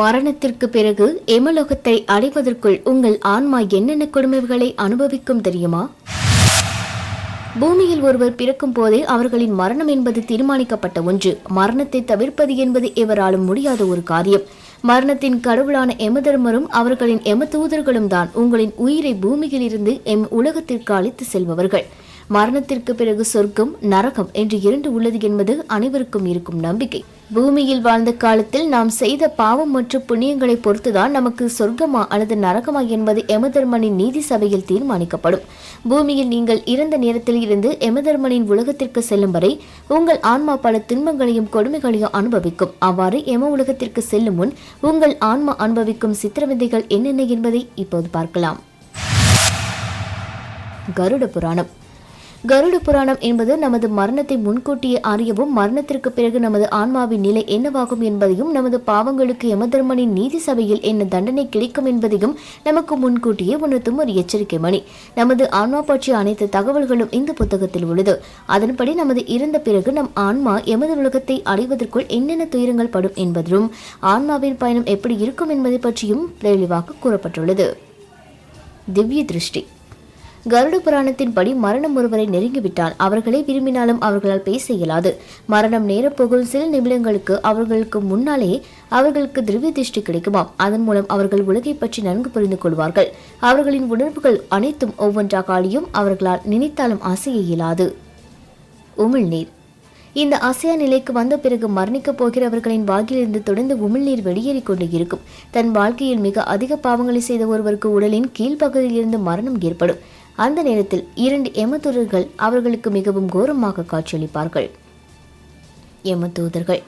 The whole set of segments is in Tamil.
மரணத்திற்கு பிறகு எமலோகத்தை அடைவதற்குள் உங்கள் ஆன்மா என்னென்ன கொடுமைகளை அனுபவிக்கும் தெரியுமா? பூமியில் ஒருவர் பிறக்கும் போதே அவர்களின் மரணம் என்பது தீர்மானிக்கப்பட்ட ஒன்று. மரணத்தை தவிர்ப்பது என்பது எவராலும் முடியாத ஒரு காரியம். மரணத்தின் கடவுளான எமதர்மரும் அவர்களின் எம தூதர்களும் தான் உங்களின் உயிரை பூமியில் இருந்து எம் உலகத்திற்கு அழைத்து செல்பவர்கள். மரணத்திற்கு பிறகு சொர்க்கம் நரகம் என்று இரண்டு உள்ளது என்பது அனைவருக்கும் இருக்கும் நம்பிக்கை. பூமியில் வாழ்ந்த காலத்தில் நாம் செய்த பாவம் மற்றும் புண்ணியங்களை பொறுத்துதான் நமக்கு சொர்க்கமா அல்லது நரகமா என்பது எமதர்மனின் நீதி சபையில் தீர்மானிக்கப்படும். பூமியில் நீங்கள் இறந்த நேரத்தில் இருந்து எமதர்மனின் உலகத்திற்கு செல்லும் வரை உங்கள் ஆன்மா பல துன்பங்களையும் கொடுமைகளையும் அனுபவிக்கும். அவ்வாறு எம உலகத்திற்கு செல்லும் முன் உங்கள் ஆன்மா அனுபவிக்கும் சித்திரவதைகள் என்னென்ன என்பதை இப்போது பார்க்கலாம். கருட புராணம். கருட புராணம் என்பது நமது மரணத்தை முன்கூட்டியே அறியவும் மரணத்திற்கு பிறகு நமது ஆன்மாவின் நிலை என்னவாகும் என்பதையும் நமது பாவங்களுக்கு யமதர்மனின் நீதி சபையில் என்ன தண்டனை கிடைக்கும் என்பதையும் நமக்கு முன்கூட்டியே உணர்த்தும் ஒரு எச்சரிக்கை மணி. நமது ஆன்மா பற்றிய அனைத்து தகவல்களும் இந்த புத்தகத்தில் உள்ளது. அதன்படி நமது இறந்த பிறகு நம் ஆன்மா எமது உலகத்தை அடைவதற்குள் என்னென்ன துயரங்கள் படும் என்பதிலும் ஆன்மாவின் பயணம் எப்படி இருக்கும் என்பதை பற்றியும் தெளிவாக கூறப்பட்டுள்ளது. திவ்ய திருஷ்டி. கருட புராணத்தின்படி மரணம் ஒருவரை நெருங்கிவிட்டால் அவர்களை விரும்பினாலும் அவர்களால் பேச இயலாது. மரணம் நேரப்போகும் சில நிமிடங்களுக்கு அவர்களுக்கு முன்னாலே அவர்களுக்கு திவ்ய திருஷ்டி கிடைக்குமாம். அதன் மூலம் அவர்கள் உலகை பற்றி நன்கு புரிந்து கொள்வார்கள். அவர்களின் உணர்வுகள் அனைத்தும் ஒவ்வொன்றாக அழியும் அவர்களால் நினைத்தாலும் அசைய இயலாது. உமிழ்நீர் இந்த அசையா நிலைக்கு வந்த பிறகு மரணிக்கப் போகிறவர்களின் வாக்கிலிருந்து தொடர்ந்து உமிழ்நீர் வெளியேறிக் கொண்டு இருக்கும். தன் வாழ்க்கையில் மிக அதிக பாவங்களை செய்த ஒருவருக்கு உடலின் கீழ்ப்பகுதியிலிருந்து மரணம் ஏற்படும். அந்த நேரத்தில் இரண்டு எமதூதர்கள் அவர்களுக்கு மிகவும் கோரமாக காட்சியளிப்பார்கள். எமதூதர்கள்.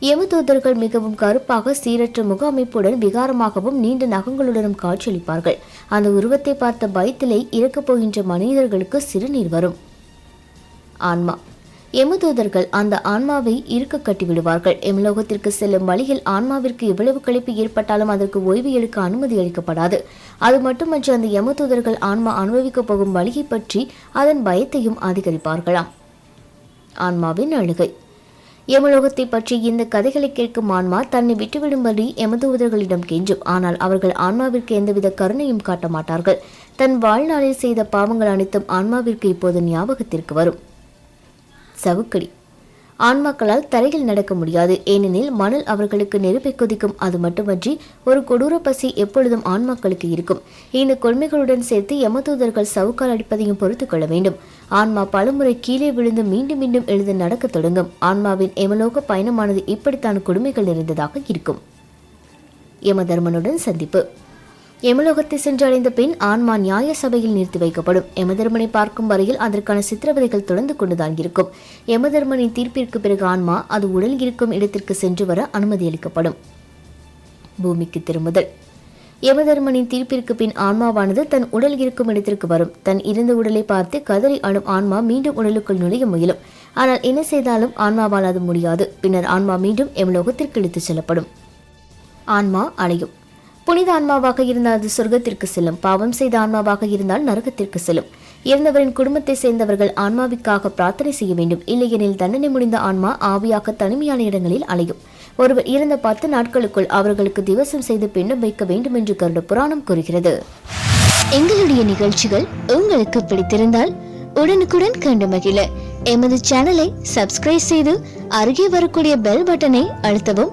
எமதூதர்கள் மிகவும் கருப்பாக சீரற்ற முக அமைப்புடன் விகாரமாகவும் நீண்ட நகங்களுடனும் காட்சியளிப்பார்கள். அந்த உருவத்தை பார்த்த பயத்திலே இறக்கப் போகின்ற மனிதர்களுக்கு சிறுநீர் வரும். ஆன்மா. எமதூதர்கள் அந்த ஆன்மாவை இருக்க கட்டி விடுவார்கள் எமலோகத்திற்கு செல்லும் வழியில் ஆன்மாவிற்கு எவ்வளவு கழிப்பு ஏற்பட்டாலும் அதற்கு ஓய்வு எடுக்க அனுமதி அளிக்கப்படாது. அது மட்டுமன்றி அந்த யமதூதர்கள் ஆன்மா அனுபவிக்கப் போகும் வழியை பற்றி அதன் பயத்தையும் அதிகரிப்பார்களாம். ஆன்மாவின் அழுகை. யமலோகத்தை பற்றி இந்த கதைகளை கேட்கும் ஆன்மா தன்னை விட்டுவிடும்படி எமதூதர்களிடம் கெஞ்சும். ஆனால் அவர்கள் ஆன்மாவிற்கு எந்தவித கருணையும் காட்ட மாட்டார்கள். தன் வாழ்நாளில் செய்த பாவங்கள் அனைத்தும் ஆன்மாவிற்கு இப்போது ஞாபகத்திற்கு வரும். சவுக்கடி. ஆன்மாக்களால் தரையில் நடக்க முடியாது. ஏனெனில் மணல் அவர்களுக்கு நெருப்பை கொதிக்கும். அது மட்டுமன்றி ஒரு கொடூர பசி எப்பொழுதும் ஆன்மாக்களுக்கு இருக்கும். இந்த கொள்மைகளுடன் சேர்த்து யமதூதர்கள் சவுக்கால் அடிப்பதையும் பொறுத்து கொள்ள வேண்டும். ஆன்மா பலமுறை கீழே விழுந்து மீண்டும் மீண்டும் எழுந்து நடக்க தொடங்கும். ஆன்மாவின் எமலோக பயணமானது இப்படித்தான் கொடுமைகள் நிறைந்ததாக இருக்கும். யமதர்மனுடன் சந்திப்பு. எமலோகத்தை சென்றடைந்த பின் ஆன்மா நியாய சபையில் நிறுத்தி வைக்கப்படும். எமதர்மனை பார்க்கும் வரையில் அதற்கான சித்திரவதைகள் தொடர்ந்து கொண்டுதான் இருக்கும். யமதர்மனின் தீர்ப்பிற்கு பிறகு ஆன்மா அது உடல் இருக்கும் இடத்திற்கு சென்று வர அனுமதி அளிக்கப்படும். பூமிக்கு திரும்புதல். யமதர்மனின் தீர்ப்பிற்கு பின் ஆன்மாவானது தன் உடல் இருக்கும் இடத்திற்கு வரும். தன் இருந்த உடலை பார்த்து கதறி அழும் ஆன்மா மீண்டும் உடலுக்குள் நுழைய முயலும். ஆனால் என்ன செய்தாலும் ஆன்மாவால் அது முடியாது. பின்னர் ஆன்மா மீண்டும் எமலோகத்திற்கு இழுத்துச் செல்லப்படும். ஆன்மா அலையும் புனித ஆன்மாவாக இருந்தால் அது சொர்க்கத்திற்கு செல்லும். பாவம் செய்த ஆன்மாவாக இருந்தால் நரகத்திற்கு செல்லும். இறந்தவரின் குடும்பத்தை சேர்ந்தவர்கள் ஆன்மாவிற்காக பிரார்த்தனை செய்ய வேண்டும். இல்லையெனில் தண்டனை முடிந்த ஆன்மா ஆவியாக தனிமையான இடங்களில் அலையும். ஒருவர் இறந்த பத்து நாட்களுக்குள் அவர்களுக்கு திவசம் செய்து பின்னம் வைக்க வேண்டும் என்று கருட புராணம் கூறுகிறது. எங்களுடைய நிகழ்ச்சிகள் உங்களுக்கு பிடித்திருந்தால் உடனுக்குடன் கண்டு மகிழ. எமது சேனலை சப்ஸ்கிரைப் செய்து அருகே வரக்கூடிய பெல் பட்டனை அழுத்தவும்